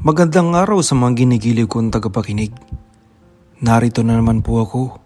Magandang araw sa mga ginigiliw kong tagapakinig. Narito na naman po ako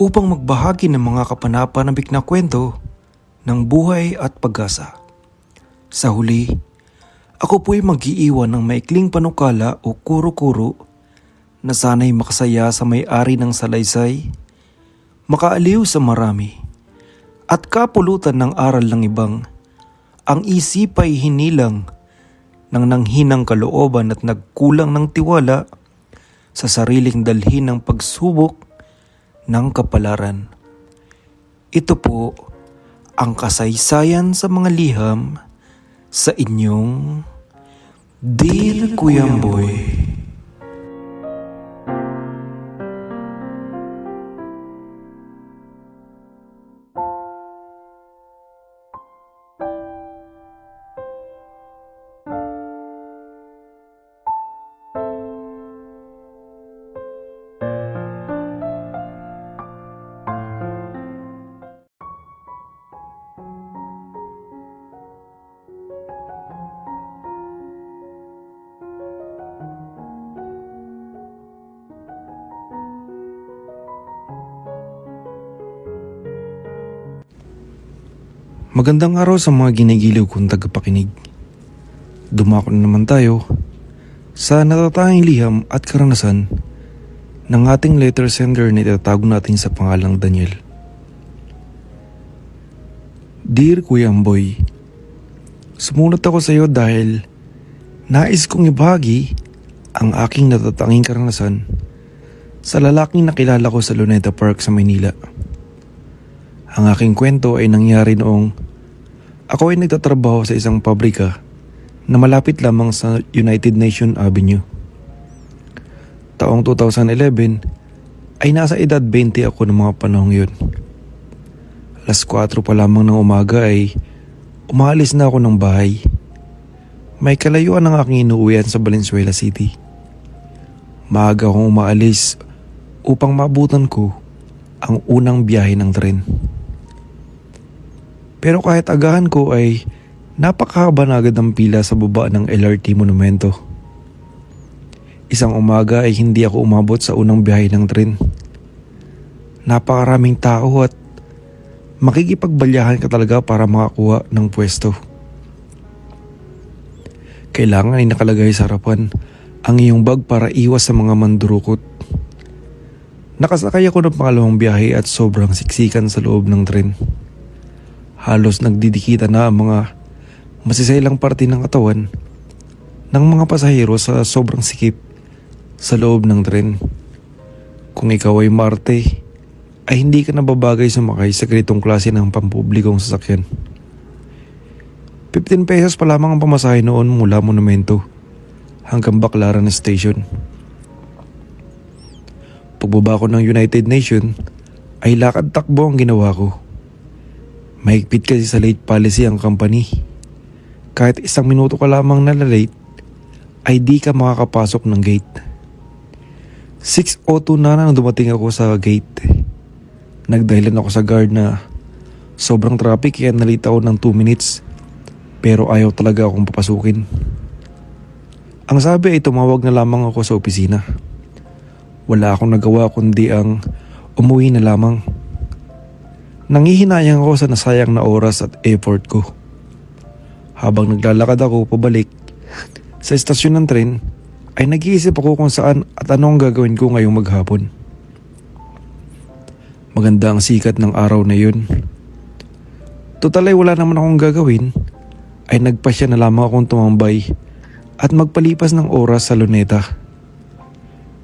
upang magbahagi ng mga kapanapanabik na kwento ng buhay at pag-asa. Sa huli, ako po'y mag-iiwan ng maikling panukala o kuro-kuro na sana'y makasaya sa may-ari ng salaysay, makaaliw sa marami, at kapulutan ng aral ng ibang, ang isip ay hinilang ng nanghinang kalooban at nagkulang ng tiwala sa sariling dalhin ng pagsubok ng kapalaran. Ito po ang kasaysayan sa mga liham sa inyong Dear Kuyamboy. Magandang araw sa mga ginigiliw kong tagapakinig. Dumako na naman tayo sa natatanging liham at karanasan ng ating letter sender na itatago natin sa pangalang Daniel. Dear Kuya Amboy, Sumulat ako sa iyo dahil nais kong ibahagi ang aking natatanging karanasan sa lalaking nakilala ko sa Luneta Park sa Maynila. Ang aking kwento ay nangyari noong ako ay nagtatrabaho sa isang pabrika na malapit lamang sa United Nation Avenue. Taong 2011 ay nasa edad 20 ako ng mga panahong yun. Alas 4 pa lamang ng umaga ay umalis na ako ng bahay. May kalayuan ang aking inuuwian sa Valenzuela City. Maaga akong umaalis upang maabutan ko ang unang biyahe ng tren. Pero kahit agahan ko ay napakahaba na agad ang pila sa baba ng LRT Monumento. Isang umaga ay hindi ako umabot sa unang biyahe ng tren. Napakaraming tao at makikipagbalyahan ka talaga para makakuha ng pwesto. Kailangan ay nakalagay sa harapan ang iyong bag para iwas sa mga mandurukot. Nakasakay ako ng pangalawang biyahe at sobrang siksikan sa loob ng tren. Halos nagdidikita na ang mga masisailang parte ng katawan ng mga pasahero sa sobrang sikip sa loob ng tren. Kung ikaw ay Marte, ay hindi ka nababagay sumakay sa ganitong klase ng pampublikong sasakyan. 15 pesos pa lamang ang pamasahe noon mula Monumento hanggang Baclaran Station. Pagbaba ko ng United Nation ay lakad takbo ang ginawa ko. Mahigpit kasi sa late policy ang company. Kahit isang minuto ka lamang nalalate ay di ka makakapasok ng gate. 6.02 na nang dumating ako sa gate. Nagdahilan ako sa guard na sobrang traffic kaya nalita ako ng 2 minutes pero ayaw talaga akong papasukin. Ang sabi ay tumawag na lamang ako sa opisina. Wala akong nagawa kundi ang umuwi na lamang. Nangihinayang ako sa nasayang na oras at effort ko. Habang naglalakad ako pabalik sa estasyon ng tren, ay nag-iisip ako kung saan at ano ang gagawin ko ngayong maghapon. Maganda ang sikat ng araw na yun. Total ay wala naman akong gagawin, ay nagpasya na lamang akong tumambay at magpalipas ng oras sa Luneta.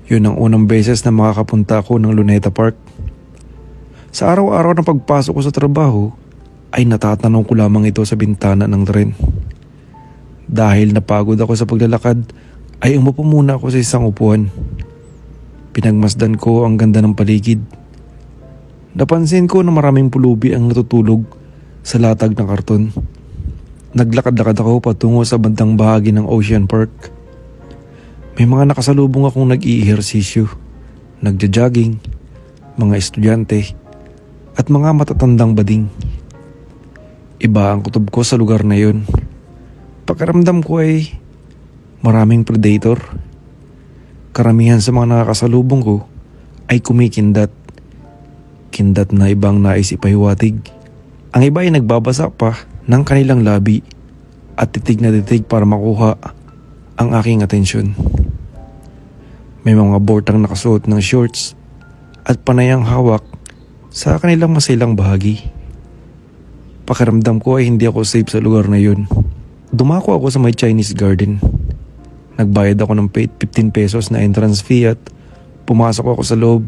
Yun ang unang beses na makakapunta ako ng Luneta Park. Sa araw-araw na pagpasok ko sa trabaho, ay natatanong ko lamang ito sa bintana ng tren. Dahil napagod ako sa paglalakad, ay umupo muna ako sa isang upuan. Pinagmasdan ko ang ganda ng paligid. Napansin ko na maraming pulubi ang natutulog sa latag ng karton. Naglakad-lakad ako patungo sa bandang bahagi ng Ocean Park. May mga nakasalubong akong nag-iihersisyo, nagja-jogging, mga estudyante, at mga matatandang bading. Iba ang kutob ko sa lugar na yun. Pakiramdam ko ay Maraming predator. Karamihan sa mga nakakasalubong ko ay kumikindat. Kindat na ibang nais ipahiwatig. Ang iba ay nagbabasa pa ng kanilang labi at titig na titig para makuha ang aking atensyon. May mga bortang nakasuot ng shorts at panayang hawak sa kanilang masilang bahagi. Pakiramdam ko ay hindi ako safe sa lugar na yun. Dumako ako sa may Chinese garden. Nagbayad ako ng pa- 15 pesos na entrance fee at pumasok ako sa loob.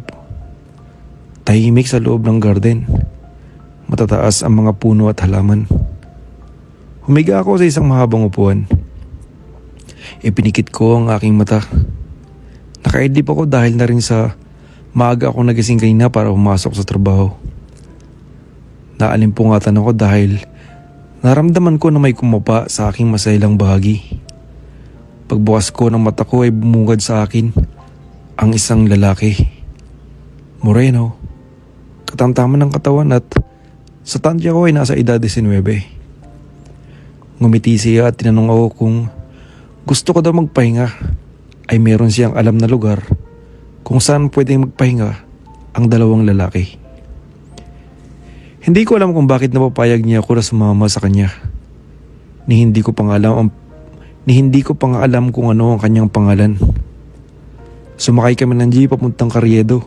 Tahimik sa loob ng garden. Matataas ang mga puno at halaman. Humiga ako sa isang mahabang upuan. Ipinikit ko ang aking mata. Nakaidlip ako dahil na rin sa maaga ako nagising kanina para pumasok sa trabaho. Naalimpungatan ako dahil naramdaman ko na may kumapa sa aking masailang bahagi. Pagbukas ko ng mata ko ay bumungad sa akin ang isang lalaki. Moreno, katamtaman ng katawan at sa tansya ko ay nasa edad 19. Ngumiti siya at tinanong ako kung gusto ko daw magpahinga ay meron siyang alam na lugar kung saan pwedeng magpahinga ang dalawang lalaki. Hindi ko alam kung bakit napapayag niya ako na sumama sa kanya. Ni hindi ko pa nga alam ang, ni hindi ko pa nga alam kung ano ang kanyang pangalan. Sumakay kami ng jeep papuntang Carriedo.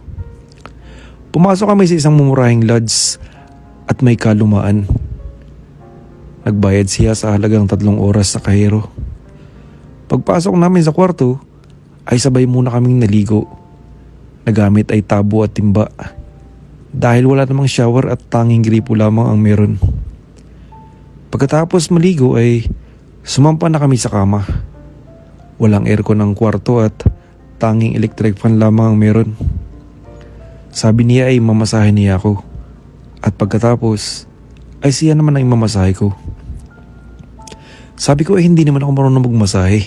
Pumasok kami sa isang mumurahing lodge at may kalumaan. Nagbayad siya sa halagang tatlong oras sa kahero. Pagpasok namin sa kwarto, ay sabay muna kaming naligo. Nagamit ay tabo at timba. Dahil wala namang shower at tanging gripo lamang ang meron. Pagkatapos maligo ay sumampa na kami sa kama. Walang aircon ang kwarto at tanging electric fan lamang ang meron. Sabi niya ay mamasahe niya ako. At pagkatapos ay siya naman ang mamasahe ko. Sabi ko ay hindi naman ako marunong magmasahe.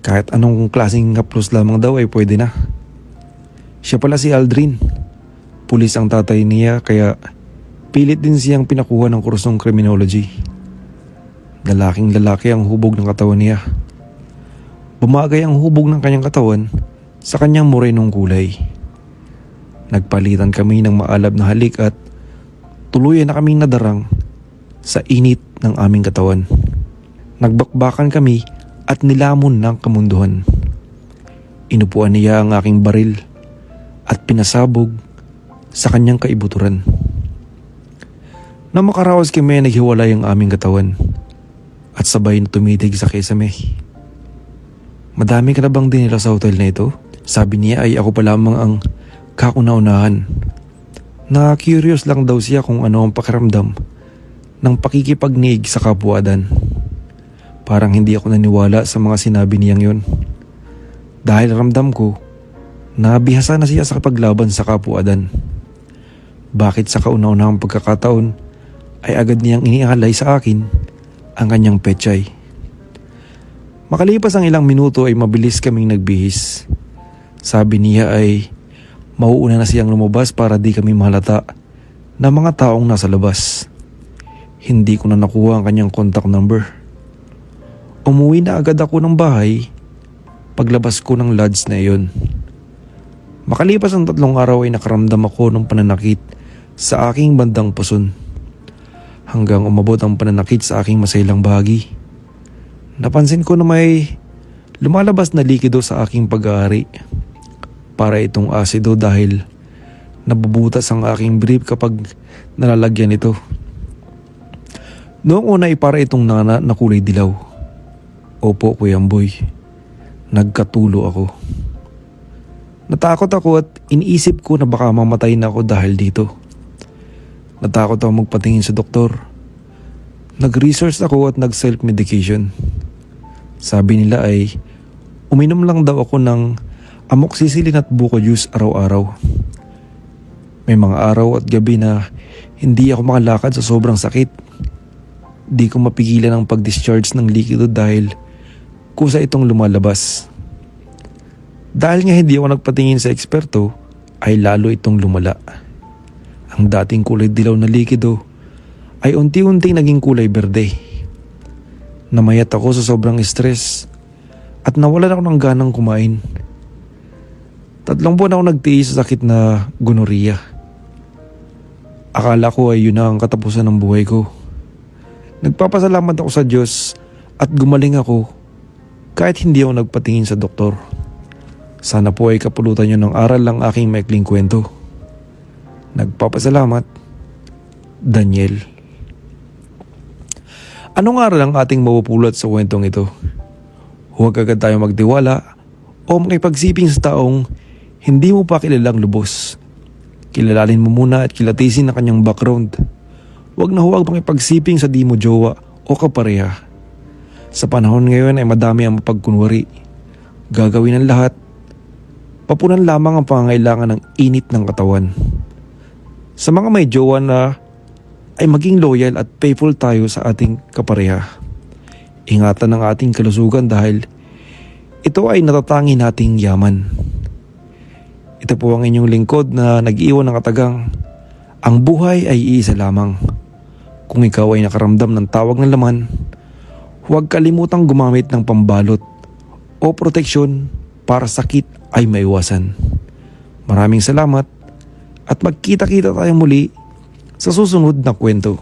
Kahit anong klaseng haplos lamang daw ay pwede na. Siya pala si Aldrin. Pulis ang tatay niya kaya pilit din siyang pinakuha ng kursong criminology. Lalaking lalaki ang hubog ng katawan niya. Bumagay ang hubog ng kanyang katawan sa kanyang morenong kulay. Nagpalitan kami ng maalab na halik at tuluyan na kaming nadarang sa init ng aming katawan. Nagbakbakan kami at nilamon ng kamunduhan. Inupuan niya ang aking baril at pinasabog sa kanyang kaibuturan. Na makaraos kami naghiwalay ang aming katawan at sabay na tumitig sa kesame. Madami ka na bang dinila sa hotel na ito? Sabi niya ay ako pa lamang ang kauna-unahan. Na-curious lang daw siya kung ano ang pakiramdam ng pakikipagnig sa kapwadan. Parang hindi ako naniwala sa mga sinabi niyang yon. Dahil ramdam ko, nabihasa na siya sa paglaban sa kapwadan. Bakit sa kauna-unahang pagkakataon ay agad niyang inialay sa akin ang kanyang pechay. Makalipas ang ilang minuto ay mabilis kaming nagbihis. Sabi niya ay mauuna na siyang lumabas para di kami mahalata na mga taong nasa labas. Hindi ko na nakuha ang kanyang contact number. Umuwi na agad ako ng bahay paglabas ko ng lodge na iyon. Makalipas ang tatlong araw ay nakaramdam ako ng pananakit sa aking bandang puson. Hanggang umabot ang pananakit sa aking masailang bahagi. Napansin ko na may lumalabas na likido sa aking pag-aari. Para itong asido dahil nabubutas ang aking brief kapag nalalagyan ito. Noong una ay para itong nana na kulay dilaw. Opo, Kuya Boy. Nagkatulo ako. Natakot ako at iniisip ko na baka mamatay na ako dahil dito. Natakot ako magpatingin sa doktor. Nag-research ako at nag-self-medication. Sabi nila ay uminom lang daw ako ng amoxicillin at buko juice araw-araw. May mga araw at gabi na hindi ako makalakad sa sobrang sakit. Di ko mapigilan ang pag-discharge ng likido dahil kusa itong lumalabas. Dahil nga hindi ako nagpatingin sa eksperto, ay lalo itong lumala. Ang dating kulay dilaw na likido ay unti-unting naging kulay berde. Namayat ako sa sobrang stress at nawalan ako ng ganang kumain. Tatlong buwan ako nagtiis sa sakit na gonorrhea. Akala ko ay yun na ang katapusan ng buhay ko. Nagpapasalamat ako sa Diyos at gumaling ako kahit hindi ako nagpatingin sa doktor. Sana po ay kapulutan nyo ng aral lang aking maikling kwento. Nagpapasalamat, Daniel. Anong aral ang ating mapupulot sa kwentong ito? Huwag agad tayo magtiwala o makipagsiping sa taong hindi mo pa kilalang lubos. Kilalalin mo muna at kilatisin ang kanyang background. Huwag na huwag makipagsiping sa di mo jowa o kapareha. Sa panahon ngayon ay madami ang mapagkunwari. Gagawin ang lahat. Papunan lamang ang pangangailangan ng init ng katawan. Sa mga may jowa na ay maging loyal at faithful tayo sa ating kapareha. Ingatan ang ating kalusugan dahil ito ay natatangi nating yaman. Ito po ang inyong lingkod na nag-iwan ng katagang. Ang buhay ay iisa lamang. Kung ikaw ay nakaramdam ng tawag ng laman, huwag kalimutang gumamit ng pambalot o proteksyon para sakit ay maiwasan. Maraming salamat at magkita-kita tayo muli sa susunod na kwento.